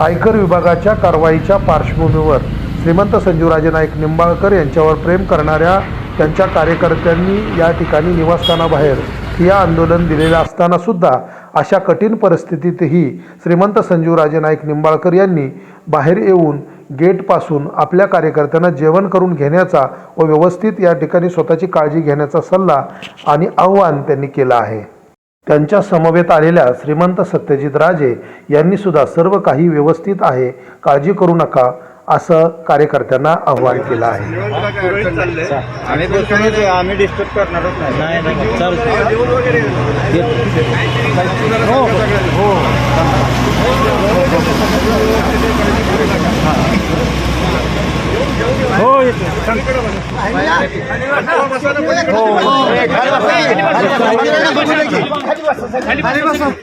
आयकर विभागाच्या कारवाईच्या पार्श्वभूमीवर श्रीमंत संजीवराजे नाईक निंबाळकर यांच्यावर प्रेम करणाऱ्या त्यांच्या कार्यकर्त्यांनी या ठिकाणी निवासस्थानाबाहेर ठिया आंदोलन दिलेलं असताना सुद्धा अशा कठीण परिस्थितीतही श्रीमंत संजीवराजे नाईक निंबाळकर यांनी बाहेर येऊन गेटपासून आपल्या कार्यकर्त्यांना जेवण करून घेण्याचा व व्यवस्थित या ठिकाणी स्वतःची काळजी घेण्याचा सल्ला आणि आव्हान त्यांनी केलं आहे. त्यांच्या समवेत आलेल्या श्रीमंत सत्यजित राजे यांनी सुद्धा सर्व काही व्यवस्थित आहे काळजी करू नका असं कार्यकर्त्यांना आव्हान केलं आहे. आम्ही डिस्टर्ब करणारच नाही. नाही नाही चालू हो येतो